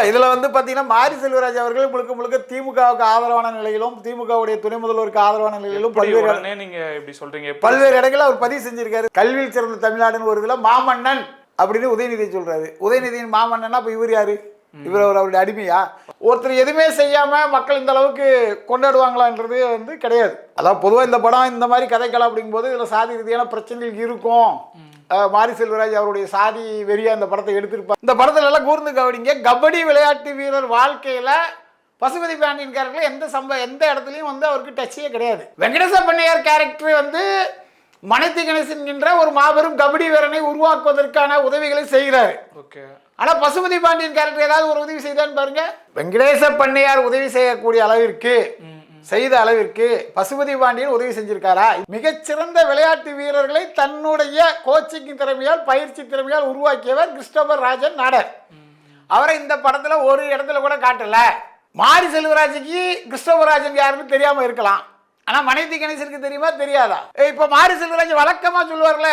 இல்லை இதில் வந்து பார்த்தீங்கன்னா மாரி செல்வராஜ் அவர்கள் முழுக்க முழுக்க திமுகவுக்கு ஆதரவான நிலையிலும் திமுகவுடைய துணை முதல்வருக்கு ஆதரவான நிலையிலும் பல்வேறு நீங்க இப்படி சொல்றீங்க? பல்வேறு இடங்களில் அவர் பதிவு செஞ்சிருக்காரு. கல்வியில் சிறந்த தமிழ்நாடுன்னு ஒரு இதில் மாமன்னன் அப்படின்னு உதயநிதி சொல்றாரு. உதயநிதியின் மாமன்னன்னா அப்போ இவர் யாரு? இவர் அவர் அவருடைய அடிமையா? ஒருத்தர் எதுவுமே செய்யாம மக்கள் இந்த அளவுக்கு கொண்டாடுவாங்களான்றது வந்து கிடையாது. அதாவது பொதுவாக இந்த படம் இந்த மாதிரி கதைக்கலாம் அப்படிங்கும்போது இதில் சாதி ரீதியான பிரச்சனைகள் இருக்கும். மாரி செல்வராஜ் அவருடைய சாதி வெறியா இந்த படத்தை எடுத்திருப்பார் இந்த படத்துல எல்லாம் கூர்ந்து கவனிங்க. கபடி விளையாட்டு வீரர் வாழ்க்கையில பசுபதி பாண்டியன் கேரக்டர்ல எந்த சம்ப எந்த இடத்துலையும் வந்து அவருக்கு டச்சே கிடையாது. வெங்கடேச பண்ணையார் கேரக்டர் வந்து மனைத்தி கணேசன் என்கின்ற ஒரு மாபெரும் கபடி வீரனை உருவாக்குவதற்கான உதவிகளை செய்கிறாரு. ஓகே. ஆனா பசுபதி பாண்டியன் கேரக்டர் ஏதாவது ஒரு உதவி செய்தான்னு பாருங்க. வெங்கடேச பண்ணையார் உதவி செய்யக்கூடிய அளவிற்கு செய்த அளவிற்கு பசுபதி பாண்டியன் உதவி செஞ்சிருக்காரா? மிகச்சிறந்த விளையாட்டு வீரர்களை தன்னுடைய கோச்சிங் திறமையால் பயிற்சி திறமையால் உருவாக்கியவர் கிறிஸ்டோபர் ராஜன் நாடர். அவரை இந்த படத்துல ஒரு இடத்துல கூட காட்டல. மாரி செல்வராஜுக்கு கிறிஸ்டோபர் ராஜன் யாருன்னு தெரியாம இருக்கலாம். ஆனா மனைவி கணேசனுக்கு தெரியுமா தெரியாதா? இப்ப மாரி செல்வராஜ் வழக்கமா சொல்லுவார்ல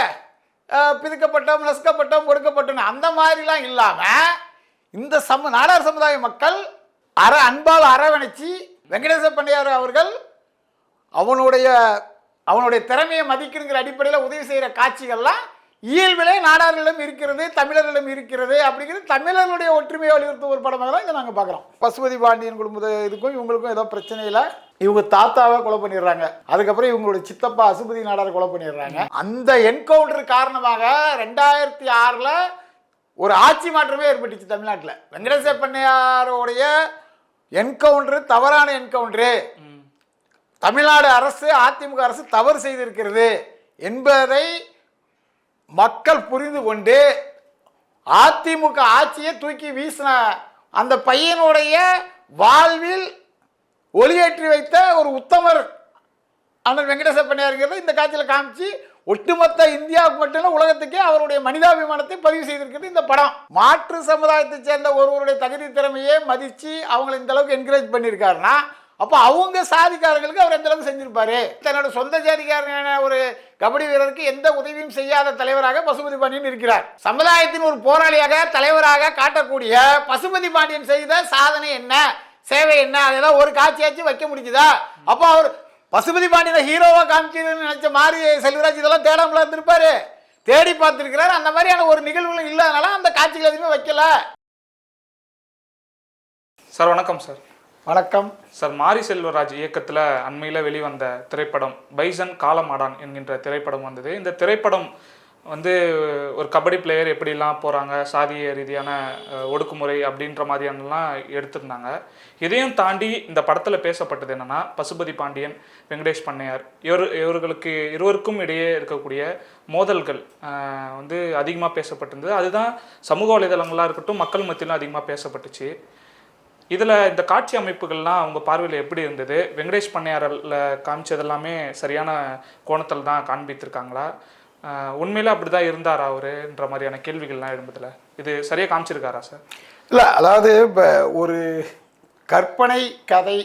பிதுக்கப்பட்டோம் நசுக்கப்பட்டோம் ஒடுக்கப்பட்டோம் அந்த மாதிரிலாம் இல்லாம இந்த சம நாடார் சமுதாய மக்கள் அற அன்பால் அரவணைச்சி வெங்கடேச பண்டையார் அவர்கள் அவனுடைய அவனுடைய திறமையை மதிக்கணுங்கிற அடிப்படையில் உதவி செய்கிற காட்சிகள்லாம் இயல்பிலே நாடார்களிடம் இருக்கிறது தமிழர்களிடம் இருக்கிறது அப்படிங்கிறது தமிழர்களுடைய ஒற்றுமையை வலியுறுத்தும் ஒரு படமாக தான் இதை நாங்கள் பார்க்குறோம். பசுபதி பாண்டியன் குடும்ப இதுக்கும் இவங்களுக்கும் ஏதோ பிரச்சனையில் இவங்க தாத்தாவை கொலை பண்ணிடுறாங்க. அதுக்கப்புறம் இவங்களோட சித்தப்பா அசுபதி நாடாரை கொலை பண்ணிடுறாங்க. அந்த என்கவுண்டர் காரணமாக ரெண்டாயிரத்தி ஆறில் ஒரு ஆட்சி மாற்றமே ஏற்பட்டுச்சு தமிழ்நாட்டில். வெங்கடேச பண்ணையாரோடைய என்கவுண்டர் தவறான என்கவுண்டரு. தமிழ்நாடு அரசு அதிமுக அரசு தவறு செய்திருக்கிறது என்பதை மக்கள் புரிந்து கொண்டு அதிமுக ஆட்சியை தூக்கி வீசின அந்த பையனுடைய வாழ்வில் ஒளியேற்றி வைத்த ஒரு உத்தமர் அண்ணன் வெங்கடேச பண்ணையாருங்கிறத இந்த காட்சியில் காமிச்சு ஒட்டுமொத்த இந்தியாவுக்கு மட்டும் உலகத்துக்கே அவருடைய மனிதாபிமானத்தை பதிவு செய்திருக்கிறது இந்த படம். மாற்று சமுதாயத்தை சேர்ந்த ஒருவருடைய தகுதி திறமையே மதிச்சு அவங்களை இந்த அளவுக்கு என்கரேஜ் பண்ணியிருக்காருன்னா அப்போ அவங்க சாதிக்காரர்களுக்கு அவர் எந்த அளவுக்கு செஞ்சிருப்பாரு? தன்னோட சொந்த ஜாதிக்காரனான ஒரு கபடி வீரருக்கு எந்த உதவியும் செய்யாத தலைவராக பசுபதி பாண்டியன் இருக்கிறார். சமுதாயத்தின் ஒரு போராளியாக தலைவராக காட்டக்கூடிய பசுபதி பாண்டியன் செய்த சாதனை என்ன? சேவை என்ன? அதெல்லாம் ஒரு காட்சியாச்சும் வைக்க முடிஞ்சுதா? அப்போ அவர் பசுபதி பாண்டியனை ஹீரோவா காமிக்கணும்னு நினைச்ச மாதிரி செல்வராஜ் இதெல்லாம் தேடாமல இருந்திருப்பாரு. தேடி பார்த்திருக்கிறாரு. அந்த மாதிரியான ஒரு நிகழ்வுகள் இல்லாதனால அந்த காட்சிகள் எதுவுமே வைக்கல. சார் வணக்கம் சார். வணக்கம். சார் மாரி செல்வராஜ் இயக்கத்தில் அண்மையில் வெளிவந்த திரைப்படம் பைசன் காலமாடான் என்கின்ற திரைப்படம் வந்தது. இந்த திரைப்படம் வந்து ஒரு கபடி பிளேயர் எப்படிலாம் போகிறாங்க சாதிய ரீதியான ஒடுக்குமுறை அப்படின்ற மாதிரியானலாம் எடுத்திருந்தாங்க. இதையும் தாண்டி இந்த படத்தில் பேசப்பட்டது என்னென்னா பசுபதி பாண்டியன் வெங்கடேஷ் பண்ணையார். இவர் இவர்களுக்கு இருவருக்கும் இடையே இருக்கக்கூடிய மோதல்கள் வந்து அதிகமாக பேசப்பட்டிருந்தது. அதுதான் சமூக வலைதளங்களாக இருக்கட்டும் மக்கள் மத்தியிலும் அதிகமாக பேசப்பட்டுச்சு. இதில் இந்த காட்சி அமைப்புகள்லாம் உங்கள் பார்வையில் எப்படி இருந்தது? வெங்கடேஷ் பண்ணையாரில் காமிச்சது எல்லாமே சரியான கோணத்தில் தான் காண்பித்திருக்காங்களா? உண்மையில அப்படி தான் இருந்தாரா அவருன்ற மாதிரியான கேள்விகள்லாம் எழும்புதில்ல இது சரியாக காமிச்சிருக்காரா சார்? இல்லை அதாவது இப்போ ஒரு கற்பனை கதை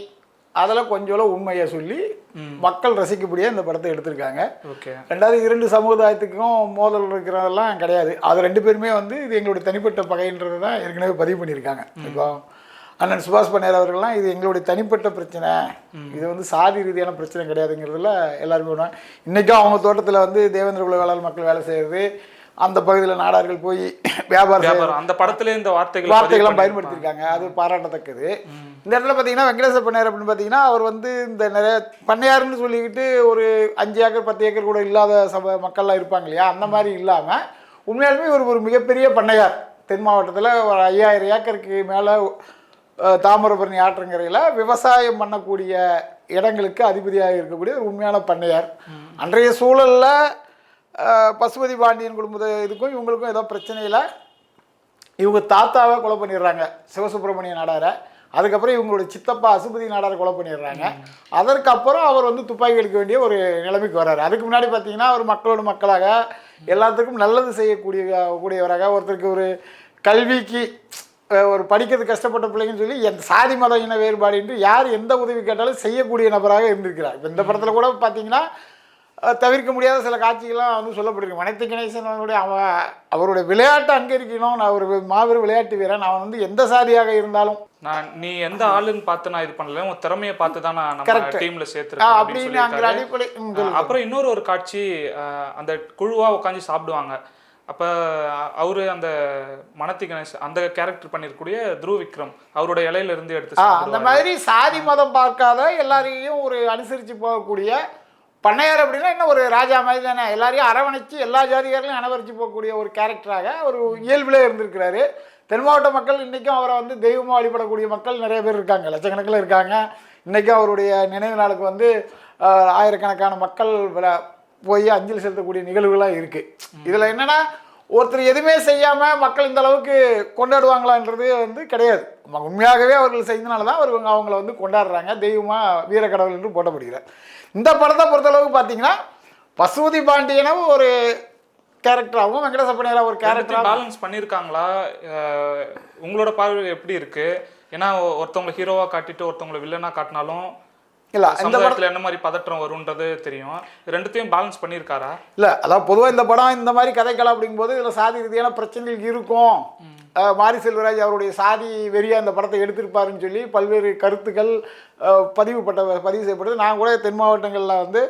அதில் கொஞ்சம் உண்மையை சொல்லி மக்கள் ரசிக்கக்கூடிய இந்த படத்தை எடுத்திருக்காங்க. ஓகே. ரெண்டாவது இரண்டு சமுதாயத்துக்கும் மோதல் இருக்கிறதெல்லாம் கிடையாது. அது ரெண்டு பேருமே வந்து இது எங்களுடைய தனிப்பட்ட பகைன்றது தான் ஏற்கனவே பதிவு பண்ணியிருக்காங்க. இப்போ அண்ணன் சுபாஷ் பண்ணையார் அவர்கள்லாம் இது எங்களுடைய தனிப்பட்ட பிரச்சனை. இது வந்து சாதி ரீதியான பிரச்சனை கிடையாதுங்கிறதுல எல்லாருமே உணர்றாங்க. இன்னைக்கும் அவங்க தோட்டத்தில் வந்து தேவேந்திர குல வேளாண் மக்கள் வேலை செய்கிறது அந்த பகுதியில் நாடார்கள் போய் வியாபாரம் செய்யறது வியாபாரம் அந்த படத்துல இந்த வார்த்தைகள் வார்த்தைகள்லாம் பயன்படுத்தியிருக்காங்க. அது பாராட்டத்தக்கது. இந்த இடத்துல பார்த்தீங்கன்னா வெங்கடேச பண்ணையார் அப்படின்னு பார்த்தீங்கன்னா அவர் வந்து இந்த நிறைய பண்ணையாருன்னு சொல்லிக்கிட்டு ஒரு அஞ்சு ஏக்கர் பத்து ஏக்கர் கூட இல்லாத சப மக்கள்லாம் இருப்பாங்க இல்லையா? அந்த மாதிரி இல்லாமல் உண்மையாலுமே இவர் ஒரு மிகப்பெரிய பண்ணையார். தென் மாவட்டத்தில் ஒரு ஐயாயிரம் ஏக்கருக்கு மேலே தாமிரபரணி ஆற்றங்கரையில் விவசாயம் பண்ணக்கூடிய இடங்களுக்கு அதிபதியாக இருக்கக்கூடிய ஒரு உண்மையான பண்ணையார். அன்றைய சூழலில் பசுபதி பாண்டியன் குடும்ப இதுக்கும் இவங்களுக்கும் ஏதோ பிரச்சனையில் இவங்க தாத்தாவை கொலை பண்ணிடுறாங்க சிவசுப்பிரமணிய நாடாரை. அதுக்கப்புறம் இவங்களோட சித்தப்பா அசுபதி நாடாரை கொலை பண்ணிடுறாங்க. அதற்கப்புறம் அவர் வந்து துப்பாக்கி எடுக்க வேண்டிய ஒரு நிலைமைக்கு வர்றாரு. அதுக்கு முன்னாடி பார்த்தீங்கன்னா அவர் மக்களோட மக்களாக எல்லாத்துக்கும் நல்லது செய்யக்கூடிய கூடியவராக ஒருத்தருக்கு ஒரு கல்விக்கு ஒரு படிக்கிறது கஷ்டப்பட்ட பிள்ளைங்கன்னு சொல்லி எந்த சாதி மத இன வேறுபாடு என்று யார் எந்த உதவி கேட்டாலும் செய்யக்கூடிய நபராக இருந்திருக்கிறார். இப்போ இந்த படத்தில் கூட பார்த்தீங்கன்னா தவிர்க்க முடியாத சில காட்சிகள்லாம் வந்து சொல்லப்பட்டிருக்கு. மனைத்து கணேசன் அவனுடைய அவ அவருடைய விளையாட்டை அங்கீகரிக்கணும் நான் ஒரு மாபெரும் விளையாட்டு வீரன். அவன் வந்து எந்த சாதியாக இருந்தாலும். நான் நீ எந்த ஆளுன்னு பார்த்து நான் இது பண்ணல. உன் திறமையை பார்த்து தான் நான் நம்ம. டீம்ல சேர்த்துருக்கேன் அப்படின்னு அடிப்படை. அப்புறம் இன்னொரு ஒரு காட்சி அந்த குழுவா உட்காந்து சாப்பிடுவாங்க. அப்ப அவரு அந்த மனத்தி கணேஷ் அந்த கேரக்டர் பண்ணிருக்கக்கூடிய துருவ விக்ரம் அவரோட இலையில இருந்து எடுத்து அந்த. மாதிரி சாதி மதம் பார்க்காத எல்லாரையும் ஒரு அனுசரித்து போகக்கூடிய பண்ணையார் அப்படின்னா என்ன ஒரு ராஜா மாதிரி தானே. எல்லாரையும் அரவணைச்சு எல்லா ஜாதிகாரர்களையும் அனுபவிச்சு போகக்கூடிய ஒரு கேரக்டராக ஒரு இயல்பிலே இருந்திருக்கிறாரு. தென் மாவட்ட மக்கள் இன்றைக்கும் அவரை வந்து தெய்வமாக வழிபடக்கூடிய மக்கள் நிறைய பேர் இருக்காங்க. லட்சக்கணக்கில் இருக்காங்க. இன்றைக்கும் அவருடைய நினைவு நாளுக்கு வந்து ஆயிரக்கணக்கான மக்கள் போய் அஞ்சலி செலுத்தக்கூடிய நிகழ்வுகளாக இருக்குது இதில் என்னென்னா ஒருத்தர் எதுவுமே செய்யாமல் மக்கள் இந்த அளவுக்கு கொண்டாடுவாங்களான்றது வந்து கிடையாது. உண்மையாகவே அவர்கள் செய்தனால தான் அவர் அவங்கள வந்து கொண்டாடுறாங்க. தெய்வமாக வீரக்கடவுள் என்று போட்டப்படுகிறார் இந்த படத்தை பொறுத்தளவுக்கு பார்த்தீங்கன்னா பசுபதி பாண்டியனும் ஒரு கேரக்டராகவும் வெங்கடசப்பனையரா ஒரு கேரக்டராகவும் பேலன்ஸ் பண்ணியிருக்காங்களா? உங்களோட பார்வை எப்படி இருக்கு? ஏன்னா ஒருத்தவங்களை ஹீரோவா காட்டிட்டு ஒருத்தவங்களை வில்லனா காட்டினாலும் இல்லை இந்த படம் சமுதாயத்துல என்ன மாதிரி பதற்றம் வரும்ன்றது தெரியும். ரெண்டுத்தையும் பேலன்ஸ் பண்ணியிருக்காரா? இல்லை அதான் பொதுவாக இந்த படம் இந்த மாதிரி கதைக்களம் அப்படிங்கும்போது இதில் சாதி ரீதியான பிரச்சனைகள் இருக்கும். மாரி செல்வராஜ் அவருடைய சாதி வெறியா இந்த படத்தை எடுத்திருப்பாருன்னு சொல்லி பல்வேறு கருத்துக்கள் பதிவுப்பட்ட பதிவு செய்யப்பட்டது நான் கூட தென் மாவட்டங்களில் வந்து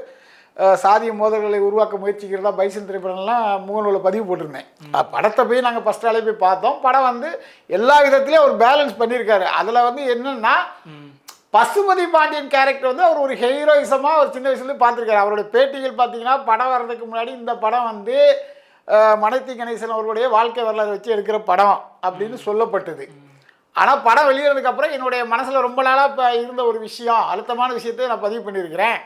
சாதிய மோதல்களை உருவாக்க முயற்சிக்கிறதா பைசன் திரைப்படம்லாம் முகநூலில் பதிவு போட்டிருந்தேன். படத்தை போய் நாங்கள் ஃபஸ்ட் ஆளே போய் பார்த்தோம். படம் வந்து எல்லா விதத்துலேயும் அவர் பேலன்ஸ் பண்ணியிருக்காரு. அதில் வந்து என்னன்னா பசுபதி பாண்டியன் கேரக்டர் வந்து அவர் ஒரு ஹீரோயிசமாக ஒரு சின்ன வயசுலேருந்து பார்த்துருக்காரு. அவருடைய பேட்டிகள் பார்த்தீங்கன்னா படம் வர்றதுக்கு முன்னாடி இந்த படம் வந்து மனைத்தி கணேசன் அவர்களுடைய வாழ்க்கை வரலாறு வச்சு எடுக்கிற படம் அப்படின்னு சொல்லப்பட்டது. ஆனால் படம் வெளியேறதுக்கு அப்புறம் என்னுடைய மனசில் ரொம்ப நாளாக இப்போ இருந்த ஒரு விஷயம் அழுத்தமான விஷயத்தை நான் பதிவு பண்ணியிருக்கிறேன்.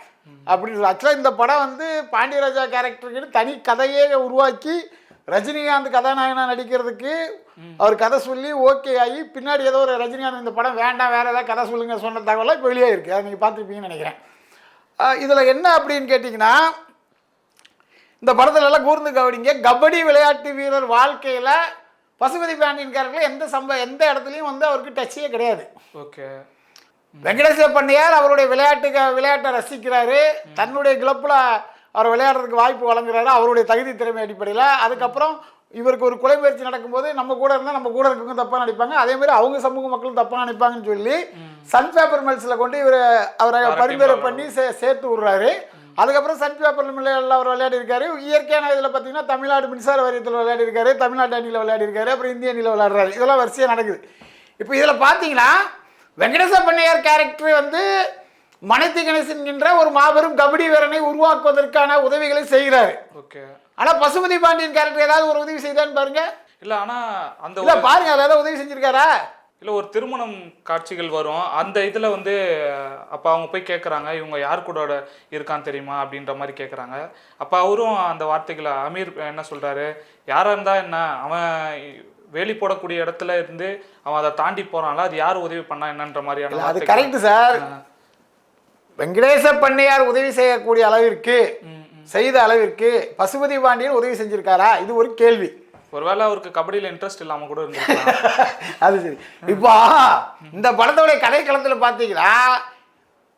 அப்படின்னு ஆக்சுவலாக இந்த படம் வந்து பாண்டியராஜா கேரக்டருக்கு தனி கதையே உருவாக்கி ரஜினிகாந்த் கதாநாயகனா நடிக்கிறதுக்கு அவர் கதை சொல்லி ஓகே ஆகி பின்னாடி ஏதோ ஒரு ரஜினிகாந்த் இந்த படம் வேண்டாம் வேற ஏதாவது கதை சொல்லுங்க சொன்ன தகவலாம் இப்போ வெளியே இருக்குது அதை நீங்கள் பார்த்துருப்பீங்கன்னு நினைக்கிறேன். இதில் என்ன அப்படின்னு கேட்டிங்கன்னா இந்த படத்துல எல்லாம் கூர்ந்து கவனிங்க. கபடி விளையாட்டு வீரர் வாழ்க்கையில் பசுபதி பாண்டியன் கேரக்டரில் எந்த சம்ப எந்த இடத்துலையும் வந்து அவருக்கு டச்சே கிடையாது. ஓகே. வெங்கடேச பண்ணையார் அவருடைய விளையாட்டுக்கு விளையாட்டை ரசிக்கிறாரு. தன்னுடைய கிளப்பில் அவர் விளையாடுறதுக்கு வாய்ப்பு வழங்குறாரு அவருடைய தகுதி திறமை அடிப்படையில். அதுக்கப்புறம் இவருக்கு ஒரு கொலை முயற்சி நடக்கும்போது நம்ம கூட இருந்தால் நம்ம கூட இருக்கவங்க தப்பாக நடிப்பாங்க அதே மாதிரி அவங்க சமூக மக்களும் தப்பாக நினைப்பாங்கன்னு சொல்லி சன் பேப்பர் மில்ஸில் கொண்டு இவர் அவரை பரிந்துரை பண்ணி சே சேர்த்து விட்றாரு. அதுக்கப்புறம் சன் பேப்பர் மில்லில் அவர் விளையாடி இருக்காரு இயற்கையான இதில் பார்த்தீங்கன்னா தமிழ்நாடு மின்சார வாரியத்தில் விளையாடி இருக்காரு தமிழ்நாட்டு அணியில் விளையாடி இருக்காரு அப்புறம் இந்திய அணியில் விளையாடுறாரு. இதெல்லாம் வரிசையாக நடக்குது. இப்போ இதில் பார்த்தீங்கன்னா வெங்கடேச பண்ணையார் கேரக்டர் வந்து மனைத்தி கணேசன் என்ற ஒரு மாபெரும் கபடி வீரனை உருவாக்குவதற்கான உதவிகளை செய்கிறாரு. ஓகே. ஆனால் பசுபதி பாண்டியன் கேரக்டர் ஏதாவது ஒரு உதவி செய்தான்னு பாருங்க. இல்ல ஆனா அந்த இல்ல பாருங்க அதில் ஏதாவது உதவி செஞ்சிருக்காரா? இல்ல ஒரு திருமணம் காட்சிகள் வரும். அந்த இதுல வந்து அப்ப அவங்க போய் கேக்குறாங்க இவங்க யார் கூட இருக்கான்னு தெரியுமா? அப்படின்ற மாதிரி கேக்குறாங்க. அப்ப அவரும் அந்த வார்த்தைகளை அமீர் என்ன சொல்றாரு? யாரா இருந்தா என்ன? அவன் வேலி போடக்கூடிய இடத்துல இருந்து அவன் அதை தாண்டி போறான்ல அது யார் உதவி பண்ணா என்னன்ற மாதிரியான அது. Correct sir. வெங்கடேச பண்ணையார் உதவி செய்யக்கூடிய அளவிற்கு. செய்த அளவிற்கு பசுபதி பாண்டியன் உதவி செஞ்சிருக்காரா? இது ஒரு கேள்வி. ஒருவேளை அவருக்கு கபடியில இன்ட்ரெஸ்ட் இல்லாம கூட இருந்திருக்கலாம். அது சரி. இப்போ இந்த படத்தோடைய கதைக்களத்தில் பார்த்தீங்கன்னா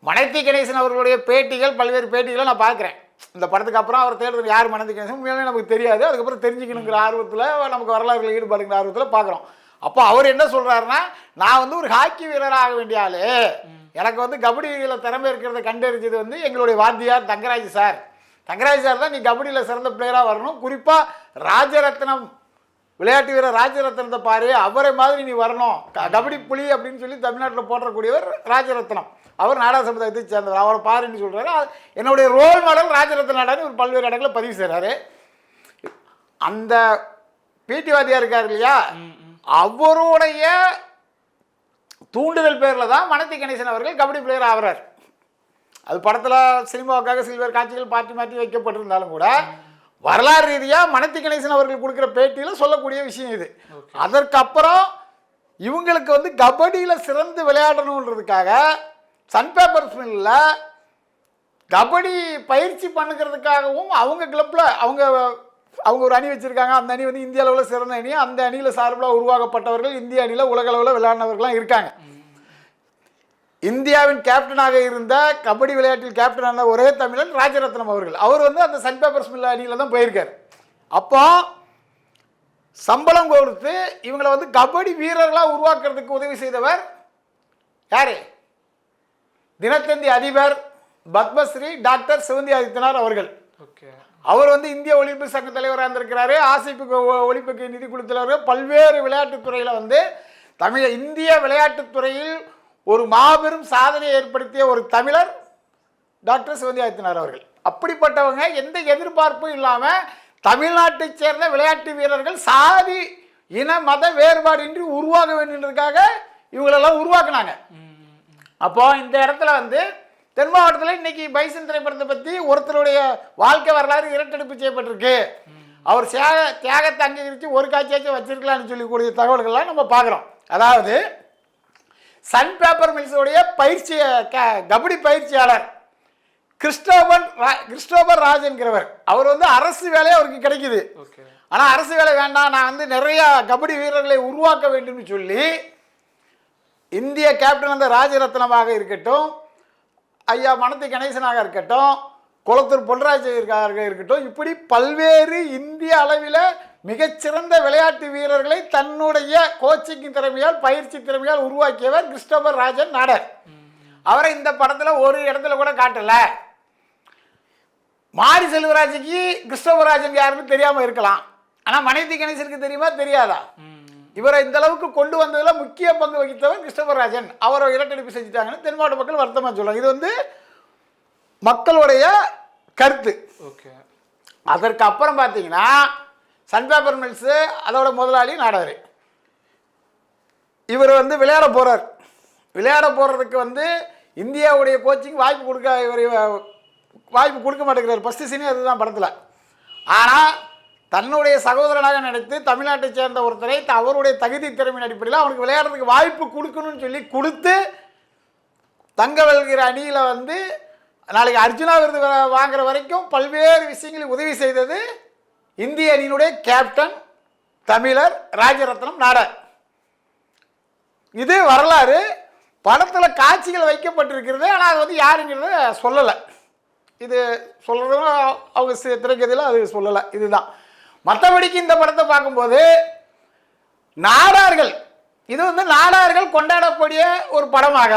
மனைத்தி கணேசன் அவர்களுடைய பேட்டிகள் பல்வேறு பேட்டிகளை நான் பார்க்குறேன். இந்த படத்துக்கு அப்புறம் அவர் தேடுறது யார் மனைத்தி கணேசன்? உண்மையாலுமே நமக்கு தெரியாது. அதுக்கப்புறம் தெரிஞ்சுக்கணுங்கிற ஆர்வத்தில் நமக்கு வரலாறுகள் ஈடுபாடுங்கிற ஆர்வத்தில் பார்க்குறோம். அப்போ அவர் என்ன சொல்கிறாருன்னா நான் வந்து ஒரு ஹாக்கி வீரராக ஆக வேண்டிய ஆளு எனக்கு வந்து கபடியில் திறமை இருக்கிறத கண்டறிஞ்சது வந்து எங்களுடைய வாத்தியார் தங்கராஜ் சார். தங்கராஜ் சார் தான் நீ கபடியில் சிறந்த பிளேயராக வரணும். குறிப்பாக ராஜரத்னம் விளையாட்டு வீரர் ராஜரத்னத்தை பாரு. அவரை மாதிரி நீ வரணும். கபடி புலி அப்படின்னு சொல்லி தமிழ்நாட்டில் போற்றக்கூடியவர் ராஜரத்னம். அவர் நாடக சமுதாயத்தை சேர்ந்தவர். அவரை பாருன்னு சொல்றாரு. அது என்னுடைய ரோல் மாடல் ராஜரத்ன நாடான்னு ஒரு பல்வேறு இடங்களில் பதிவு செய்கிறாரு அந்த பிடி வாத்தியார் இருக்கார் இல்லையா? அவருடைய தூண்டுதல் பேரில் தான் மனத்தி கணேசன் அவர்கள் கபடி பிளேயர் ஆகிறார். அது படத்தில் சினிமாவுக்காக சில்வர் காட்சிகள் மாற்றி மாற்றி வைக்கப்பட்டிருந்தாலும் கூட வரலாறு ரீதியாக மனத்தி கணேசன் அவர்கள் கொடுக்குற பேட்டியில் சொல்லக்கூடிய விஷயம் இது. அதற்கப்புறம் இவங்களுக்கு வந்து கபடியில் சிறந்து விளையாடணுன்றதுக்காக சன் பேப்பர் மில்லில் கபடி பயிற்சி பண்ணுக்கிறதுக்காகவும் அவங்க கிளப்பில் அவங்க அவங்க ஒரு அணி வச்சுருக்காங்க அந்த அணி வந்து இந்திய அளவில் சிறந்த அணி. அந்த அணியில் சார்பில் உருவாக்கப்பட்டவர்கள் இந்திய அணியில் உலக அளவில் விளையாடினவர்களாம் இருக்காங்க. இந்தியாவின் கேப்டனாக இருந்த கபடி விளையாட்டில் கேப்டனான ஒரே தமிழன் ராஜரத்னம் அவர்கள். அவர் வந்து அந்த சன் பேப்பர்ஸ் மில் அணியில் தான் போயிருக்கார். அப்போ சம்பளம் கொடுத்து இவங்களை வந்து கபடி வீரர்களாக உருவாக்குறதுக்கு உதவி செய்தவர் யாரு? தினத்தந்தி அதிபர் பத்மஸ்ரீ டாக்டர் சிவந்தி ஆதித்யநாத் அவர்கள். அவர் வந்து இந்திய ஒலிம்பிக் சங்க தலைவராக இருந்திருக்கிறாரு. ஆசிப்பு ஒலிம்பிக் நிதிக்குழு தலைவர் பல்வேறு விளையாட்டுத் துறையில வந்து தமிழ் இந்திய விளையாட்டுத் துறையில் ஒரு மாபெரும் சாதனையை ஏற்படுத்திய ஒரு தமிழர் டாக்டர் சிவந்தி ஆதித்யநாத் அவர்கள். அப்படிப்பட்டவங்க எந்த எதிர்பார்ப்பும் இல்லாமல் தமிழ்நாட்டைச் சேர்ந்த விளையாட்டு வீரர்கள் சாதி இன மத வேறுபாடின்றி உருவாக வேண்டியதுக்காக இவங்களெல்லாம் உருவாக்குனாங்க. அப்போ இந்த இடத்துல வந்து தென் மாவட்டத்தில் இன்னைக்கு பைசன் திரைப்படத்தை பற்றி ஒருத்தருடைய வாழ்க்கை வரலாறு இரட்டெடுப்பு செய்யப்பட்டிருக்கு. அவர் தியாக தியாகத்தை அங்கீகரித்து ஒரு காட்சியாச்சும் வச்சிருக்கலாம்னு சொல்லக்கூடிய தகவல்கள்லாம் நம்ம பார்க்குறோம். அதாவது சன் பேப்பர் மில்ஸுடைய பயிற்சி க- கபடி பயிற்சியாளர் கிறிஸ்டோபர் ரா- கிறிஸ்டோபர் ராஜ் என்கிறவர். அவர் வந்து அரசு வேலை அவருக்கு கிடைக்குது. ஆனால் அரசு வேலை வேண்டாம் நான் வந்து நிறைய கபடி வீரர்களை உருவாக்க வேண்டும்னு சொல்லி இந்திய கேப்டன் அந்த ராஜரத்னமாக இருக்கட்டும் ஐயா மணத்தி கணேசனாக இருக்கட்டும் குளத்தூர் பொன்ராஜாக இருக்கட்டும் இப்படி பல்வேறு இந்திய அளவில் மிகச்சிறந்த விளையாட்டு வீரர்களை தன்னுடைய கோச்சிங் திறமையால் பயிற்சி திறமையால் உருவாக்கியவர் கிறிஸ்டோபர் ராஜன் நாடர். அவரை இந்த படத்தில் ஒரு இடத்துல கூட காட்டலை. மாரி செல்வராஜுக்கு கிறிஸ்டோபராஜன் யாருன்னு தெரியாமல் இருக்கலாம். ஆனால் மனைவி கணேசனுக்கு தெரியுமா? தெரியாதா? இவரை இந்த அளவுக்கு கொண்டு வந்ததுல முக்கிய பங்கு வகித்தவர் கிறிஸ்டோபராஜன் அவரை இரட்டடிப்பு செஞ்சுட்டாங்கன்னு தென் மாவட்ட மக்கள் வருத்தமாக சொல்லுவாங்க இது வந்து மக்களுடைய கருத்து. ஓகே. அதற்கு அப்புறம் பார்த்தீங்கன்னா சன் பேப்பர் மில்ஸு அதோட முதலாளி நாடாரு. இவர் வந்து விளையாட போகிறார் விளையாட போகிறதுக்கு வந்து இந்தியாவுடைய கோச்சிங் வாய்ப்பு கொடுக்க இவர் வாய்ப்பு கொடுக்க மாட்டேங்கிறார். ஃபஸ்ட்டு சீனே அதுதான் படத்தில். ஆனால் தன்னுடைய சகோதரனாக நினைத்து தமிழ்நாட்டைச் சேர்ந்த ஒருத்தரை அவருடைய தகுதி திறமையின் அடிப்படையில் அவனுக்கு விளையாடுறதுக்கு வாய்ப்பு கொடுக்கணும்னு சொல்லி கொடுத்து தங்க வெல்கிற அணியில் வந்து நாளைக்கு அர்ஜுனா விருது வாங்குற வரைக்கும் பல்வேறு விஷயங்களில் உதவி செய்தது இந்திய அணியினுடைய கேப்டன் தமிழர் ராஜரத்னம் நாடர். இது வரலாறு. படத்தில் காட்சிகள் வைக்கப்பட்டிருக்கிறது. ஆனால் அது வந்து யாருங்கிறத சொல்லலை. இது சொல்கிறதும் அவங்க சி- திரைக்கதையில் அது சொல்லலை. இதுதான். மற்றபடிக்கு இந்த படத்தை பார்க்கும்போது நாடார்கள் இது வந்து நாடார்கள் கொண்டாடக்கூடிய ஒரு படமாக.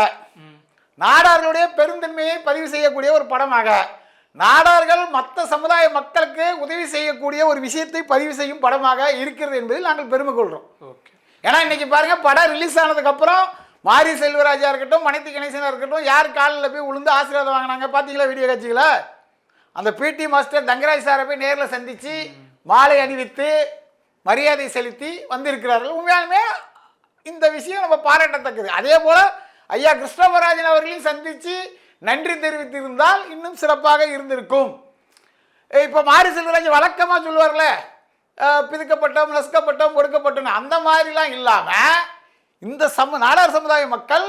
நாடார்களுடைய பெருந்தன்மையை பதிவு செய்யக்கூடிய ஒரு படமாக. நாடார்கள் மற்ற சமுதாய மக்களுக்கு உதவி செய்யக்கூடிய ஒரு விஷயத்தை பதிவு செய்யும் படமாக இருக்கிறது என்பதில் நாங்கள் பெருமை கொள்கிறோம் ஓகே. ஏன்னா இன்னைக்கு பாருங்க படம் ரிலீஸ் ஆனதுக்கு அப்புறம் மாரி செல்வராஜா இருக்கட்டும் மணித்தி கணேசனா இருக்கட்டும் யார் காலில் போய் உளுந்து ஆசீர்வாதம் வாங்கினாங்க? பார்த்தீங்களா வீடியோ காட்சிகளை? அந்த பிடி மாஸ்டர் தங்கராஜ் சாரை போய் நேரில் சந்திச்சு மாலை அணிவித்து மரியாதை செலுத்தி வந்திருக்கிறார்கள். உண்மையாலுமே இந்த விஷயம் நம்ம பாராட்டத்தக்கது. அதே போல ஐயா கிருஷ்ணவராஜன் அவர்களையும் சந்தித்து நன்றி தெரிவித்திருந்தால் இன்னும் சிறப்பாக இருந்திருக்கும். இப்போ மாரி செல்வராஜ் வழக்கமாக சொல்லுவார்ல பிதுக்கப்பட்டோம் நசுக்கப்பட்டோம் ஒடுக்கப்பட்டோம் அந்த மாதிரிலாம் இல்லாமல் இந்த சம நாடார் சமுதாய மக்கள்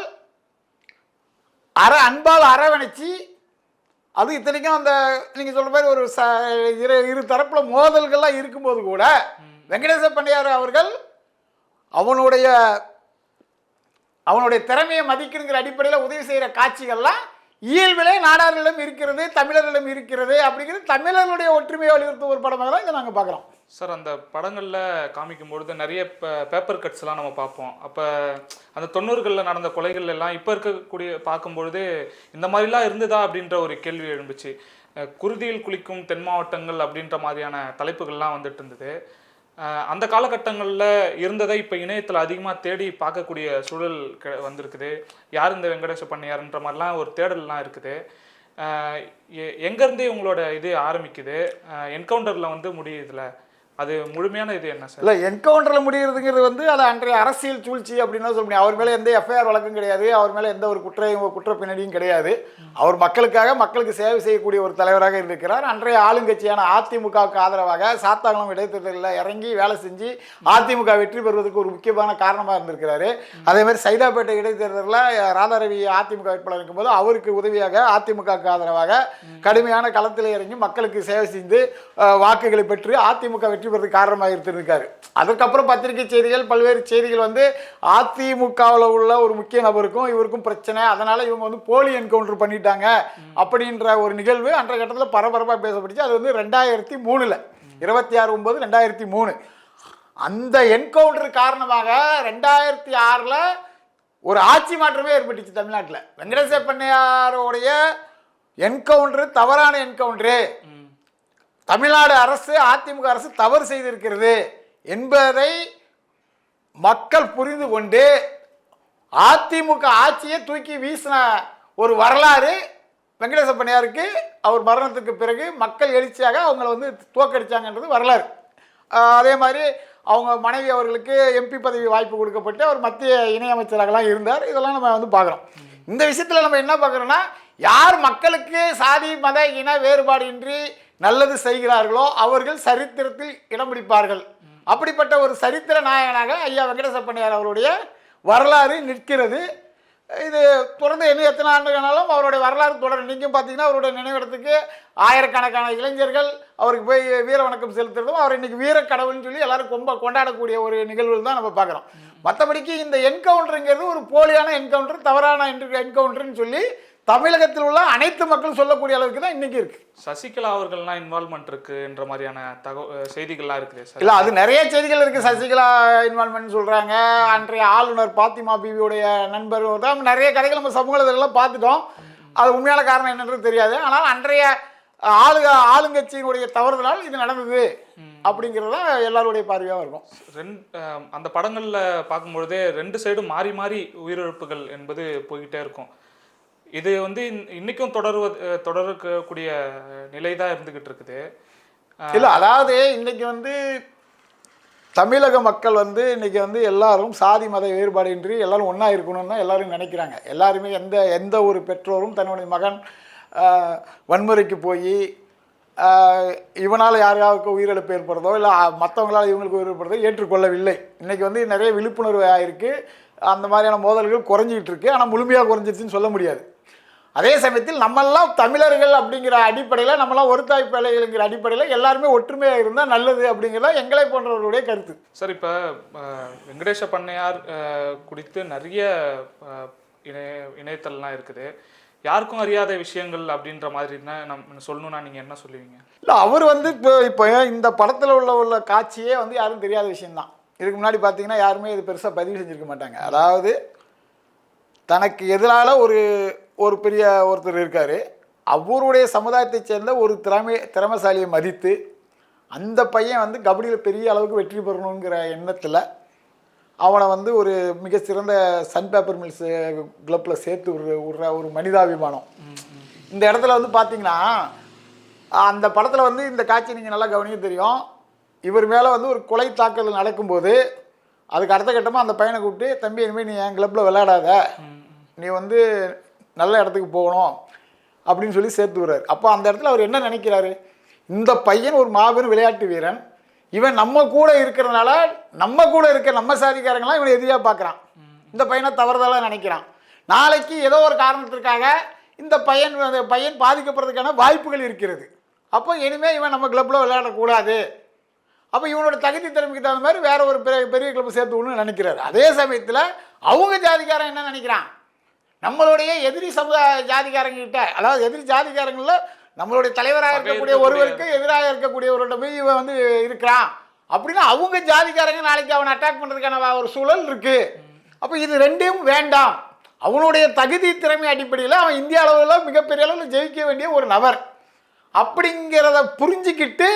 அற அன்பால் அரவணைச்சு அது இத்தனைக்கும் அந்த நீங்கள் சொல்ற மாதிரி ஒரு ச இரு இரு தரப்பில் மோதல்கள்லாம் இருக்கும்போது கூட வெங்கடேச பண்ணையார் அவர்கள் அவனுடைய அவனுடைய திறமையை மதிக்கணுங்கிற அடிப்படையில் உதவி செய்கிற காட்சிகள்லாம் இயல்பிலே நாடார்களிடம் இருக்கிறது தமிழர்களிடம் இருக்கிறது அப்படிங்கிறது தமிழர்களுடைய ஒற்றுமையை வலியுறுத்தும் ஒரு படமாக தான் இதை நாங்கள் பார்க்குறோம் சார் அந்த படங்களில் காமிக்கும் பொழுது நிறைய பேப்பர் கட்ஸ்லாம் நம்ம பார்ப்போம். அப்போ அந்த தொண்ணூறுகளில் நடந்த கொலைகள் எல்லாம் இப்போ இருக்கக்கூடிய பார்க்கும்பொழுது இந்த மாதிரிலாம் இருந்ததா அப்படின்ற ஒரு கேள்வி எழும்புச்சு குருதியில் குளிக்கும் தென் மாவட்டங்கள் அப்படின்ற மாதிரியான தலைப்புகள்லாம் வந்துட்டு இருந்தது. அந்த காலகட்டங்களில் இருந்ததை இப்போ இணையத்தில் அதிகமாக தேடி பார்க்கக்கூடிய சூழல் க- வந்திருக்குது. யார் இந்த வெங்கடேச பண்ணையார்ன்ற மாதிரிலாம் ஒரு தேடல்லாம் இருக்குது. எ- எங்கேருந்து உங்களோட இது ஆரம்பிக்குது. என்கவுண்டரில் வந்து முடியுதுல. அது முழுமையான இது என்ன சார்? இல்லை என்கவுண்டரில் முடிகிறதுங்கிறது வந்து அது அன்றைய அரசியல் சூழ்ச்சி அப்படின்னு சொல்ல முடியும் அவர் மேலே எந்த எஃப்ஐஆர் வழக்கும் கிடையாது. அவர் மேலே எந்த ஒரு குற்றையும் குற்ற பின்னணியும் கிடையாது. அவர் மக்களுக்காக மக்களுக்கு சேவை செய்யக்கூடிய ஒரு தலைவராக இருக்கிறார். அன்றைய ஆளுங்கட்சியான அதிமுகவுக்கு ஆதரவாக சாத்தாங்குளம் இடைத்தேர்தலில் இறங்கி வேலை செஞ்சு அதிமுக வெற்றி பெறுவதற்கு ஒரு முக்கியமான காரணமாக இருந்திருக்கிறாரு. அதே மாதிரி சைதாப்பேட்டை இடைத்தேர்தலில் ராதாரவி அதிமுக வேட்பாளர் இருக்கும்போது அவருக்கு உதவியாக அதிமுகவுக்கு ஆதரவாக கடுமையான களத்தில் இறங்கி மக்களுக்கு சேவை செய்து வாக்குகளை பெற்று அதிமுக வெற்றி வர்றதுக்கு காரணமாக இருந்திருக்காரு. அதுக்கப்புறம் பத்திரிகை செய்திகள் பல்வேறு செய்திகள் வந்து அதிமுகவில் உள்ள ஒரு முக்கிய நபருக்கும் இவருக்கும் பிரச்சனை. அதனால இவங்க வந்து போலி என்கவுண்டர் பண்ணிட்டாங்க அப்படின்ற ஒரு நிகழ்வு அன்றைய கட்டத்தில் பரபரப்பாக பேசப்பட்டுச்சு. அது வந்து ரெண்டாயிரத்தி மூணில். இருபத்தி ஆறு ஒன்பது ரெண்டாயிரத்தி மூணு. அந்த என்கவுண்டர் காரணமாக ரெண்டாயிரத்தி ஆறில் ஒரு ஆட்சி மாற்றமே ஏற்பட்டுச்சு தமிழ்நாட்டில். வெங்கடேச பண்ணையாரோடைய என்கவுண்டரு தவறான என்கவுண்டரு. தமிழ்நாடு அரசு அதிமுக அரசு தவறு செய்திருக்கிறது என்பதை மக்கள் புரிந்து கொண்டு அதிமுக ஆட்சியை தூக்கி வீசின ஒரு வரலாறு வெங்கடேச பண்ணையாருக்கு அவர் மரணத்துக்கு பிறகு மக்கள் எழுச்சியாக அவங்கள வந்து தோக்கடிச்சாங்கன்றது வரலாறு. அதே மாதிரி அவங்க மனைவி அவர்களுக்கு எம்பி பதவி வாய்ப்பு கொடுக்கப்பட்டு அவர் மத்திய இணையமைச்சராகலாம் இருந்தார். இதெல்லாம் நம்ம வந்து பார்க்குறோம். இந்த விஷயத்தில் நம்ம என்ன பார்க்குறோன்னா யார் மக்களுக்கு சாதி மத இன வேறுபாடின்றி நல்லது செய்கிறார்களோ அவர்கள் சரித்திரத்தில் இடம் பிடிப்பார்கள். அப்படிப்பட்ட ஒரு சரித்திர நாயகனாக ஐயா வெங்கடசப்பண்ணியார் அவருடைய வரலாறு நிற்கிறது. இது தொடர்ந்து என்ன எத்தனை ஆண்டுகளாலும் அவருடைய வரலாறு தொடர் நீங்களும் பார்த்தீங்கன்னா அவருடைய நினைவிடத்துக்கு ஆயிரக்கணக்கான இளைஞர்கள் அவருக்கு போய் வீர வணக்கம் செலுத்துறதும் அவர் இன்றைக்கி வீர கடவுள்னு சொல்லி எல்லாரும் ரொம்ப கொண்டாடக்கூடிய ஒரு நிகழ்வுகள் தான் நம்ம பார்க்குறோம். மற்றபடிக்கு இந்த என்கவுண்டருங்கிறது ஒரு போலியான என்கவுண்டர் தவறான என்கவுண்டர்னு சொல்லி தமிழகத்தில் உள்ள அனைத்து மக்களும் சொல்லக்கூடிய அளவுக்கு தான் இன்னைக்கு இருக்கு. சசிகலா அவர்கள்லாம் இன்வால்மெண்ட் இருக்குன்ற மாதிரியான தகவல் செய்திகள்லாம் இருக்குது. இல்ல அது நிறைய செய்திகள் இருக்கு. சசிகலா இன்வால்மெண்ட் சொல்றாங்க. அன்றைய ஆளுநர் பாத்திமா பிவியுடைய நண்பர் தான் நிறைய கதைகள் நம்ம சமூக இதெல்லாம் பார்த்துட்டோம். அது உண்மையான காரணம் என்னன்றது தெரியாது. ஆனால் அன்றைய ஆளுக ஆளுங்கட்சியினுடைய தவறுதலால் இது நடந்தது அப்படிங்கிறது தான் எல்லாருடைய பார்வையாக இருக்கும் ரெண்டு அந்த படங்கள்ல பார்க்கும்பொழுதே ரெண்டு சைடும் மாறி மாறி உயிரிழப்புகள் என்பது போய்கிட்டே இருக்கும். இது வந்து இன்னைக்கும் தொடருவது தொடரக்கூடிய நிலை தான் இருந்துகிட்டு இருக்குது. இல்லை இல்ல அதாவது இன்னைக்கு வந்து தமிழக மக்கள் வந்து இன்னைக்கு வந்து எல்லாரும் சாதி மத வேறுபாடின்றி எல்லாரும் ஒன்றா இருக்கணும்னு தான் எல்லாரும் நினைக்கிறாங்க. எல்லாருமே எந்த எந்த ஒரு பெற்றோரும் தன்னுடைய மகன் வன்முறைக்கு போய் இவனால் யாருக்காவுக்கு உயிரிழப்பு ஏற்படுறதோ இல்லை மற்றவங்களால் இவங்களுக்கு உயிரிழப்படுறதோ ஏற்றுக்கொள்ளவில்லை. இன்றைக்கி வந்து நிறைய விழிப்புணர்வு ஆகிருக்கு அந்த மாதிரியான மோதல்கள் குறைஞ்சிக்கிட்டு இருக்கு. ஆனால் முழுமையாக குறைஞ்சிருச்சுன்னு சொல்ல முடியாது. அதே சமயத்தில் நம்மெல்லாம் தமிழர்கள் அப்படிங்கிற அடிப்படையில் நம்மளாம் ஒரு தாய் பிள்ளைகள்ங்கிற அடிப்படையில் எல்லாருமே ஒற்றுமையாக இருந்தால் நல்லது அப்படிங்கிறத எங்களை போன்றவர்களுடைய கருத்து. சார் இப்போ வெங்கடேஷ பண்ணையார் குறித்து நிறைய இணைய இணையதளம்லாம் இருக்குது. யாருக்கும் அறியாத விஷயங்கள் அப்படின்ற மாதிரி நம்ம சொல்லணும்னா நீங்கள் என்ன சொல்லுவீங்க? இல்லை அவர் வந்து இப்போ இப்போ இந்த படத்தில் உள்ள உள்ள காட்சியே வந்து யாரும் தெரியாத விஷயம்தான். இதுக்கு முன்னாடி பார்த்தீங்கன்னா யாருமே இது பெருசாக பதிவு செஞ்சுருக்க மாட்டாங்க. அதாவது தனக்கு எதிரால ஒரு ஒரு பெரிய ஒருத்தர் இருக்கார். அவருடைய சமுதாயத்தைச் சேர்ந்த ஒரு திறமை திறமைசாலியை மதித்து அந்த பையன் வந்து கபடியில் பெரிய அளவுக்கு வெற்றி பெறணுங்கிற எண்ணத்தில் அவனை வந்து ஒரு மிக சிறந்த சன் பேப்பர் மில்ஸ் கிளப்பில் சேர்த்து விடுற விடுற ஒரு மனிதாபிமானம். இந்த இடத்துல வந்து பார்த்தீங்கன்னா அந்த படத்தில் வந்து இந்த காட்சி நீங்கள் நல்லா கவனிக்க தெரியும். இவர் மேலே வந்து ஒரு கொலை தாக்குதல் நடக்கும்போது அதுக்கு அடுத்த கட்டமாக அந்த பையனை கூப்பிட்டு தம்பி இனிமேல் நீ என் கிளப்பில் விளையாடாத. நீ வந்து நல்ல இடத்துக்கு போகணும் அப்படின்னு சொல்லி சேர்த்து விடுறாரு. அப்போ அந்த இடத்துல அவர் என்ன நினைக்கிறாரு? இந்த பையன் ஒரு மாபெரும் விளையாட்டு வீரன். இவன் நம்ம கூட இருக்கிறதுனால நம்ம கூட இருக்க நம்ம சாதிக்காரங்களாம் இவனை எதிரியாக பார்க்குறான் இந்த பையனை தவறுதலாக நினைக்கிறான். நாளைக்கு ஏதோ ஒரு காரணத்திற்காக இந்த பையன் அந்த பையன் பாதிக்கப்படுறதுக்கான வாய்ப்புகள் இருக்கிறது. அப்போ இனிமேல் இவன் நம்ம கிளப்பில் விளையாடக்கூடாது. அப்போ இவனோட தகுதி திறமைக்கு தகுந்த மாதிரி வேற ஒரு பெரிய பெரிய கிளப் சேர்த்து விடணும்னு நினைக்கிறாரு. அதே சமயத்தில் அவங்க ஜாதிக்காரன் என்ன நினைக்கிறான்? நம்மளுடைய எதிரி சமுதாய ஜாதிக்காரங்க கிட்ட அதாவது எதிரி ஜாதிக்காரங்களில் நம்மளுடைய தலைவராக இருக்கக்கூடிய ஒருவருக்கு எதிராக இருக்கக்கூடியவரோட போய் இவன் வந்து இருக்கிறான். அப்படின்னா அவங்க ஜாதிக்காரங்க நாளைக்கு அவனை அட்டாக் பண்ணுறதுக்கான ஒரு சூழல் இருக்கு. அப்போ இது ரெண்டையும் வேண்டாம். அவனுடைய தகுதி திறமை அடிப்படையில் அவன் இந்திய அளவில் மிகப்பெரிய அளவில் ஜெயிக்க வேண்டிய ஒரு நபர். அப்படிங்கிறத புரிஞ்சுக்கிட்டு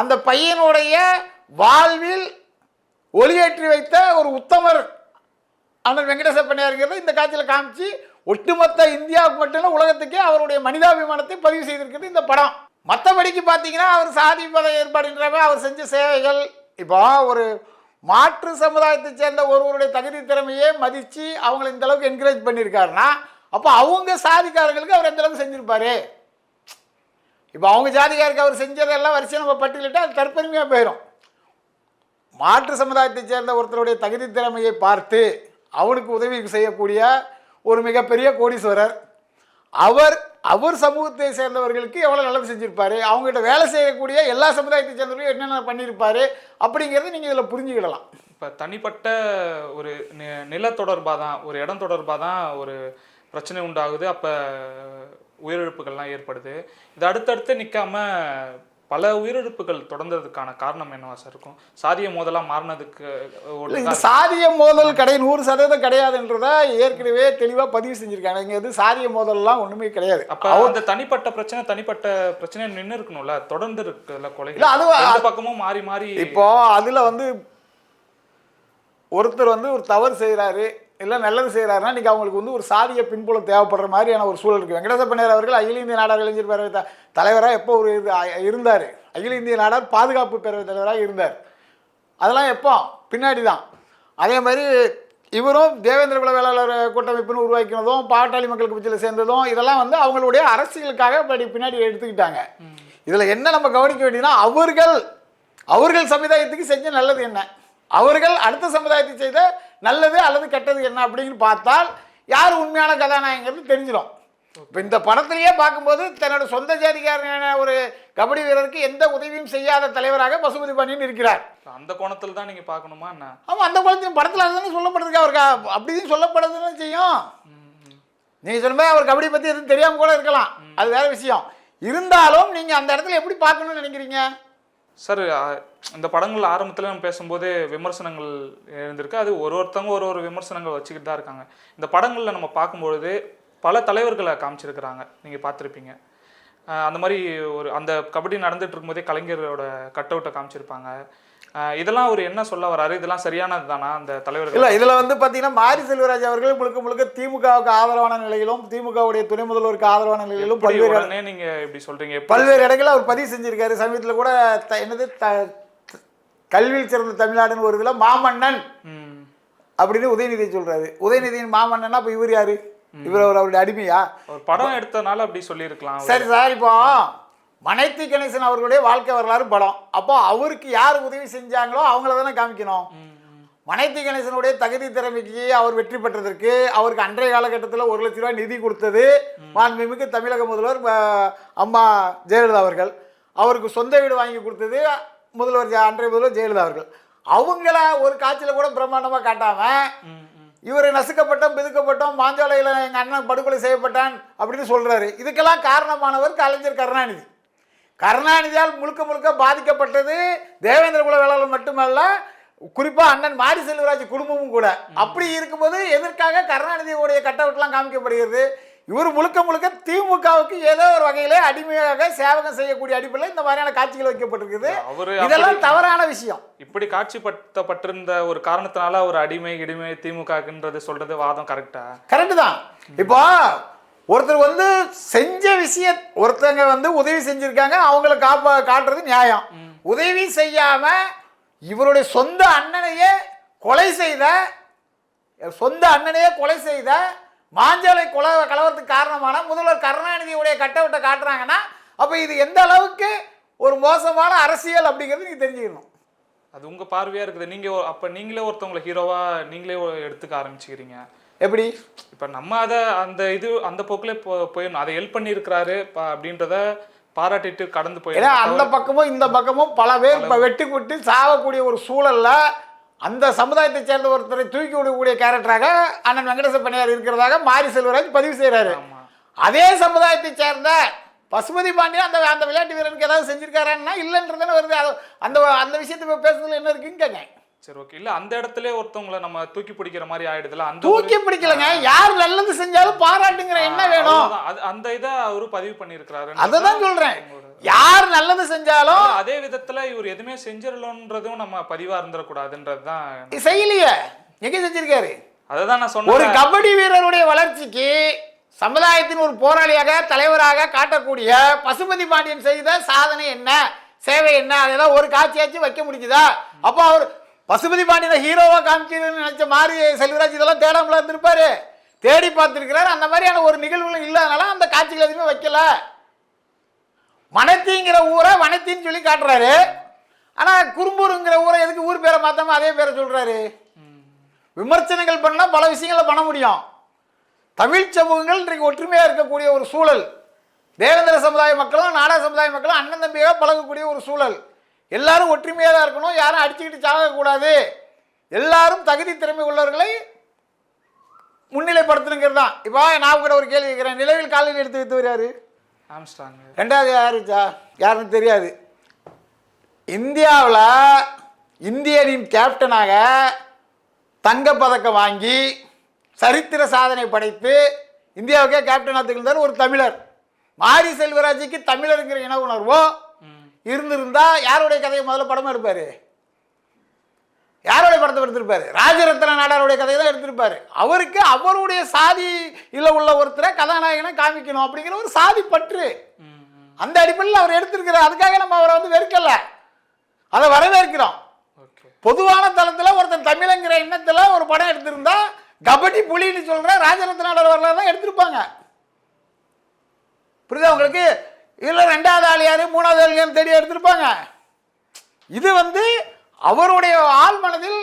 அந்த பையனுடைய வாழ்வில் ஒளியேற்றி வைத்த ஒரு உத்தமர் ஆனால் வெங்கடேச இந்த காட்சியில் காமிச்சு ஒட்டுமொத்த இந்தியாவுக்கு மட்டும் உலகத்துக்கே அவருடைய மனிதாபிமானத்தை பதிவு செய்திருக்கிறது இந்த படம். மற்றபடிக்கு பார்த்தீங்கன்னா அவர் சாதி மத ஏற்பாடுன்றவ அவர் செஞ்ச சேவைகள் இப்போ ஒரு மாற்று சமுதாயத்தை சேர்ந்த ஒருவருடைய தகுதி திறமையே மதித்து அவங்களை இந்த அளவுக்கு என்கரேஜ் பண்ணியிருக்காருன்னா அப்போ அவங்க சாதிக்காரங்களுக்கு அவர் எந்த அளவுக்கு இப்போ அவங்க ஜாதிக்காருக்கு அவர் செஞ்சதெல்லாம் வரிசையாக நம்ம பட்டியலிட்டு அது தற்பெருமையாக போயிடும் மாற்று சமுதாயத்தை சேர்ந்த ஒருத்தருடைய தகுதி திறமையை பார்த்து அவனுக்கு உதவி செய்யக்கூடிய ஒரு மிகப்பெரிய கோடீஸ்வரர். அவர் அவர் சமூகத்தை சேர்ந்தவர்களுக்கு எவ்வளோ நல்லது செஞ்சுருப்பார்? அவங்ககிட்ட வேலை செய்யக்கூடிய எல்லா சமுதாயத்தை சேர்ந்தவர்களும் என்னென்ன பண்ணியிருப்பாரு அப்படிங்கிறத நீங்கள் இதில் புரிஞ்சுக்கிடலாம். இப்போ தனிப்பட்ட ஒரு நில தொடர்பாக தான் ஒரு இடம் தொடர்பாக தான் ஒரு பிரச்சனை உண்டாகுது. அப்போ உயிரிழப்புகள்லாம் ஏற்படுது. இது அடுத்தடுத்து நிற்காம பல உயிரிழப்புகள் தொடர்ந்ததுக்கான காரணம் என்னவா சார் இருக்கும்? சாதிய மோதலாக மாறினதுக்கு சாதிய மோதல் கடை நூறு சதவீதம் கிடையாதுன்றத ஏற்கனவே தெளிவாக பதிவு செஞ்சுருக்காங்க. இங்கே வந்து சாதிய மோதல்லாம் ஒன்றுமே கிடையாது. அப்ப அந்த தனிப்பட்ட பிரச்சனை தனிப்பட்ட பிரச்சனை நின்று இருக்கணும்ல? தொடர்ந்து இருக்குல்ல கொலை இல்ல, அது- ரெண்டு பக்கமும் மாறி மாறி இப்போ அதில் வந்து ஒருத்தர் வந்து ஒரு தவறு செய்கிறாரு இல்லை நல்லது செய்கிறாருன்னா இன்றைக்கி அவங்களுக்கு வந்து ஒரு சாதிய பின்புலம் தேவைப்படுற மாதிரியான ஒரு சூழல் இருக்குது வெங்கடேச பண்ணையார் அவர்கள் அகில இந்திய நாடார் இளைஞர் பேரவை த தலைவராக எப்போ ஒரு இது இருந்தார்? அகில இந்திய நாடார் பாதுகாப்பு பேரவை தலைவராக இருந்தார். அதெல்லாம் எப்போ? பின்னாடி தான். அதே மாதிரி இவரும் தேவேந்திர குல வேளாளர் கூட்டமைப்புன்னு உருவாக்கினதும் பாட்டாளி மக்கள் கட்சியில் சேர்ந்ததும் இதெல்லாம் வந்து அவங்களுடைய அரசியலுக்காக படி பின்னாடி எடுத்துக்கிட்டாங்க. இதில் என்ன நம்ம கவனிக்க வேண்டியதுன்னா அவர்கள் அவர்கள் சமுதாயத்துக்கு செஞ்ச நல்லது என்ன? அவர்கள் அடுத்த சமுதாயத்தை செய்த நல்லது அல்லது கெட்டது என்ன அப்படின்னு பார்த்தால் யார் உண்மையான கதாநாயகங்கிறது தெரிஞ்சிடும். இப்போ இந்த படத்திலேயே பார்க்கும்போது தன்னோட சொந்த ஜாதிக்காரனான ஒரு கபடி வீரருக்கு எந்த உதவியும் செய்யாத தலைவராக பசுபதி பாண்டியன் இருக்கிறார். அந்த கோணத்துல தான் நீங்க பார்க்கணுமா என்ன? ஆமாம் அந்த குழந்தையும் படத்தில் அதுதானே சொல்லப்படுதுக்கு அவருக்கு அப்படியும் சொல்லப்படுதுன்னு செய்யும். நீங்கள் சொன்ன அவர் கபடி பற்றி எதுவும் தெரியாமல் கூட இருக்கலாம். அது வேற விஷயம். இருந்தாலும் நீங்கள் அந்த இடத்துல எப்படி பார்க்கணும்னு நினைக்கிறீங்க? சார் இந்த படங்கள் ஆரம்பத்தில் நம்ம பேசும்போதே விமர்சனங்கள் இருந்திருக்கு அது ஒரு ஒருத்தவங்க ஒரு ஒரு விமர்சனங்கள் வச்சுக்கிட்டு தான் இருக்காங்க. இந்த படங்களில் நம்ம பார்க்கும்பொழுது பல தலைவர்களை காமிச்சிருக்கிறாங்க. நீங்கள் பார்த்துருப்பீங்க. அந்த மாதிரி ஒரு அந்த கபடி நடந்துட்டு இருக்கும்போதே கலைஞரோட கட் அவுட்டை காமிச்சிருப்பாங்க. இதெல்லாம் அவர் என்ன சொல்ல வராரு? இதெல்லாம் சரியானது தானா அந்த தலைவர்கள்? இல்லை இதில் வந்து பார்த்தீங்கன்னா மாரி செல்வராஜ் அவர்கள் முழுக்க முழுக்க திமுகவுக்கு ஆதரவான நிலையிலும் திமுகவுடைய துணை முதல்வருக்கு ஆதரவான நிலையிலும் பல்வேறு உடனே நீங்க இப்படி சொல்றீங்க? பல்வேறு இடங்களில் அவர் பதிவு செஞ்சிருக்காரு. சமீபத்தில் கூட என்னது த கல்வியில் சிறந்த தமிழ்நாடுன்னு ஒரு இதில் மாமன்னன் அப்படின்னு உதயநிதி சொல்றாரு. உதயநிதியின் மாமன்னன்னா அப்போ இவர் யாரு? இவர் அவர் அவருடைய அடிமையா? ஒரு படம் எடுத்தனால அப்படி சொல்லியிருக்கலாம். சரி சார் இப்போ மனைத்தி கணேசன் அவர்களுடைய வாழ்க்கை வரலாறு படம். அப்போ அவருக்கு யார் உதவி செஞ்சாங்களோ அவங்கள தானே காமிக்கணும். மனைத்தி கணேசனுடைய தகுதி திறமைக்கு அவர் வெற்றி பெற்றதற்கு அவருக்கு அன்றைய காலகட்டத்தில் ஒரு லட்ச ரூபாய் நிதி கொடுத்தது மாண்புமிகு தமிழக முதல்வர் அம்மா ஜெயலலிதா அவர்கள். அவருக்கு சொந்த வீடு வாங்கி கொடுத்தது முதல்வர் அன்றைய முதல்வர் ஜெயலலிதா அவர்கள். அவங்கள ஒரு காட்சியில் கூட பிரம்மாண்டமாக காட்டாமல் இவர் நசுக்கப்பட்டோம் பிதுக்கப்பட்டோம் மாஞ்சோலையில் எங்கள் அண்ணன் படுகொலை செய்யப்பட்டான் அப்படின்னு சொல்கிறாரு இதுக்கெல்லாம் காரணமானவர் கலைஞர் கருணாநிதி. கருணாநிதியால் முழுக்க முழுக்க பாதிக்கப்பட்டது தேவேந்திர குல வேளாளர் மட்டுமல்ல குறிப்பாக அண்ணன் மாரி செல்வராஜ் குடும்பமும் கூட. அப்படி இருக்கும்போது எதற்காக கருணாநிதியுடைய கட்டவுட்லாம் காமிக்கப்படுகிறது? இவர் முழுக்க முழுக்க திமுகவுக்கு ஏதோ ஒரு வகையிலே அடிமையாக சேவகம் செய்யக்கூடிய அடிப்படையில் இந்த மாதிரியான காட்சிகள் வைக்கப்பட்டிருக்குது. இதெல்லாம் தவறான விஷயம். இப்படி காட்சிப்படுத்தப்பட்டிருந்த ஒரு காரணத்தினால ஒரு அடிமை இடிமை திமுகன்றது சொல்றது வாதம் கரெக்டா கரெக்டு தான். இப்போ ஒருத்தர் வந்து செஞ்ச விஷய ஒருத்தங்க வந்து உதவி செஞ்சிருக்காங்க அவங்கள காப்பா காட்டுறது நியாயம். உதவி செய்யாம இவருடைய சொந்த அண்ணனையே கொலை செய்த சொந்த அண்ணனையே கொலை செய்த மாஞ்சோலை கொலை கலவரத்துக்கு காரணமான முதல்வர் கருணாநிதியுடைய கட்டவுட்டை காட்டுறாங்கன்னா அப்போ இது எந்த அளவுக்கு ஒரு மோசமான அரசியல் அப்படிங்கிறது நீங்க தெரிஞ்சுக்கணும். அது உங்க பார்வையா இருக்குது. நீங்க ஒ- அப்ப நீங்களே ஒருத்தவங்களை ஹீரோவா நீங்களே எடுத்துக்க ஆரம்பிச்சுக்கிறீங்க. எப்படி? இப்ப நம்ம அதை அந்த இது அந்த போக்குல போ போயிடணும். அதை ஹெல்ப் பண்ணியிருக்கிறாரு அப்படின்றத பாராட்டிட்டு கடந்து ஏன்னா போயிடணும் அந்த பக்கமும் இந்த பக்கமும் பல பேர் இப்போ வெட்டி விட்டு சாவக்கூடிய ஒரு சூழல்ல அந்த சமுதாயத்தை சேர்ந்த ஒருத்தரை தூக்கி விடக்கூடிய கேரக்டராக அண்ணன் வெங்கடேச பண்ணையார் இருக்கிறதாக மாரி செல்வராஜ் பதிவு செய்கிறாரு அதே சமுதாயத்தை சேர்ந்த பசுபதி பாண்டியன் அந்த அந்த விளையாட்டு வீரனுக்கு ஏதாவது செஞ்சிருக்காரான்னா இல்லைன்றதானே வருது. அந்த அந்த விஷயத்தை பேசுறதுல என்ன இருக்குன்னு கேட்க சரி ஓகே இல்ல அந்த இடத்துல ஒருத்தவங்களை நம்ம தூக்கி பிடிக்கிற மாதிரி ஆயிடுதுல அந்த தூக்கி பிடிக்கலங்க. யார் நல்லது செஞ்சாலும் பாராட்டுங்கிற என்ன வேணும். அந்த இதை அவரு பதிவு பண்ணியிருக்கிறாரு. அதை தான் சொல்றேன். யார் நல்லது செஞ்சாலும் அதே விதத்துல இவர் எதுவுமே செஞ்சிடலன்றதும் நம்ம பதிவா இருந்துடக்கூடாதுன்றது தான் செய்யலையே. எங்க செஞ்சிருக்காரு? அதை தான் நான் ஒரு சொன்னேன் கபடி வீரருடைய வளர்ச்சிக்கு சமுதாயத்தின் ஒரு போராளியாக தலைவராக காட்டக்கூடிய பசுபதி பாண்டியன் செய்த சாதனை என்ன சேவை என்ன அதெல்லாம் ஒரு காட்சியாச்சும் வைக்க முடிஞ்சுதா? அப்போ அவர் பசுபதி பாண்டியில் ஹீரோவாக காமிக்கிறதுன்னு நினச்ச மாதிரி செல்வராஜ் இதெல்லாம் தேடாமல் இருந்திருப்பாரு தேடி பார்த்துருக்கிறாரு. அந்த மாதிரியான ஒரு நிகழ்வுகளும் இல்லாதனால அந்த காட்சிகள் எதுவுமே வைக்கல. வனத்திங்கிற ஊரை வனத்தின்னு சொல்லி காட்டுறாரு. ஆனால் குறும்பூருங்கிற ஊரை எதுக்கு ஊர் பேரை மாத்தாம அதே பேரை சொல்கிறாரு விமர்சனங்கள் பண்ணால் பல விஷயங்களை பண்ண முடியும். தமிழ் சமூகங்கள் இன்றைக்கு ஒற்றுமையாக இருக்கக்கூடிய ஒரு சூழல். தேவேந்திர சமுதாய மக்களும் நாடா சமுதாய மக்களும் அண்ணன் தம்பியாக பழகக்கூடிய ஒரு சூழல். எல்லாரும் ஒற்றுமையாக தான் இருக்கணும். யாரும் அடிச்சுக்கிட்டு சாகக்கூடாது எல்லாரும் தகுதி திறமை உள்ளவர்களை முன்னிலைப்படுத்தணுங்கிறது தான். இப்போ நான் கூட ஒரு கேள்வி கேட்குறேன் நிலவில் காலையில் எடுத்து வைத்து யாரு? ஆம்ஸ்டாங் ரெண்டாவது யாருச்சா யாருன்னு தெரியாது. இந்தியாவில் இந்தியனின் கேப்டனாக தங்கப்பதக்கம் வாங்கி சரித்திர சாதனை படைத்து இந்தியாவுக்கே கேப்டனாக திகழ்ந்தார் ஒரு தமிழர். மாரி செல்வராஜுக்கு தமிழருங்கிற இன உணர்வோ இருந்திருந்தா யாருடைய கதையை முதல்ல படம் எடுப்பாரு? யாருடைய படத்தை எடுத்திருப்பாரு? ராஜரத்ன நாடாருடைய கதையை தான் எடுத்திருப்பாரு. அவருக்கு அவருடைய சாதியில் உள்ள ஒருத்தரை கதாநாயகனை காமிக்கணும் அப்படிங்கிற ஒரு சாதி பற்று. அந்த அடிப்படையில் அவர் எடுத்திருக்கிறார். அதுக்காக நம்ம அவரை வந்து வெறுக்கல. அதை வரவேற்கிறோம். பொதுவான தளத்தில் ஒருத்தன் தமிழங்கிற எண்ணத்தில் ஒரு படம் எடுத்திருந்தா கபடி புலின்னு சொல்ற ராஜரத்னாடர் வரலாறு தான் எடுத்திருப்பாங்க. புரியுதா உங்களுக்கு? இல்லை ரெண்டாவது ஆள் யார்? மூணாவது ஆள் யார் தேடி எடுத்திருப்பாங்க. இது வந்து அவருடைய ஆள் மனதில்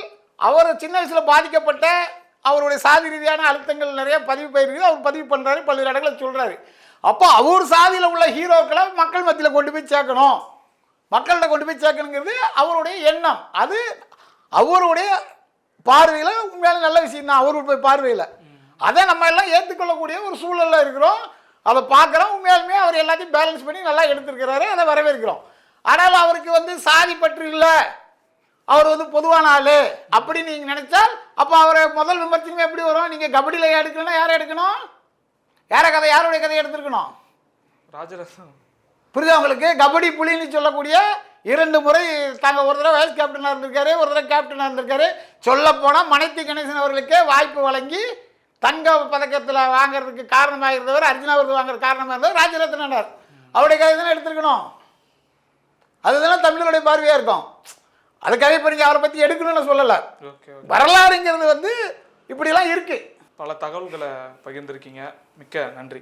அவர் சின்ன வயசில் பாதிக்கப்பட்ட அவருடைய சாதி ரீதியான அழுத்தங்கள் நிறைய பதிவு போயிருக்குது. அவர் பதிவு பண்ணுறாரு பல்வேறு இடங்களை சொல்கிறாரு அப்போ அவர் சாதியில் உள்ள ஹீரோக்களை மக்கள் மத்தியில் கொண்டு போய் சேர்க்கணும். மக்கள்கிட்ட கொண்டு போய் சேர்க்கணுங்கிறது அவருடைய எண்ணம். அது அவருடைய பார்வையில் உண்மையான நல்ல விஷயம் தான் அவருடைய பார்வையில். அதை நம்ம எல்லாம் ஏற்றுக்கொள்ளக்கூடிய ஒரு சூழலில் இருக்கிறோம். அதை பார்க்குறோம். உண்மையாலுமே அவர் எல்லாத்தையும் பேலன்ஸ் பண்ணி நல்லா எடுத்திருக்கிறாரு. அதை வரவேற்கிறோம். ஆனால் அவருக்கு வந்து சாதி பற்று இல்லை. அவர் வந்து பொதுவான ஆளு. அப்படின்னு நீங்க நினைச்சால் அப்போ அவரை முதல் விமர்சனம் எப்படி வரும்? நீங்க கபடியில் எடுக்கணும்னா யாரை எடுக்கணும்? யார கதை யாருடைய கதையை எடுத்திருக்கணும்? ராஜரத்னம் புரியுதா உங்களுக்கு? கபடி புலின்னு சொல்லக்கூடிய இரண்டு முறை தாங்க ஒரு தடவை வைஸ் கேப்டனாக இருந்திருக்காரு ஒரு தடவை கேப்டனாக இருந்திருக்காரு. சொல்ல போனால் மனைத்தி கணேசன் அவர்களுக்கே வாய்ப்பு வழங்கி தங்க பதக்கத்தில் வாங்குறதுக்கு காரணமாக இருந்தவர் அர்ஜுனா விருது வாங்குற காரணமாக இருந்தவர் ராஜரத்னார் அவருடைய கதை தானே எடுத்திருக்கணும். அதுதானே தமிழருடைய பார்வையாக இருக்கும். அதுக்காக இப்போ நீங்கள் அவரை பற்றி எடுக்கணும்னு சொல்லலை. வரலாறுங்கிறது வந்து இப்படிலாம் இருக்குது பல தகவல்களை பகிர்ந்திருக்கீங்க. மிக்க நன்றி.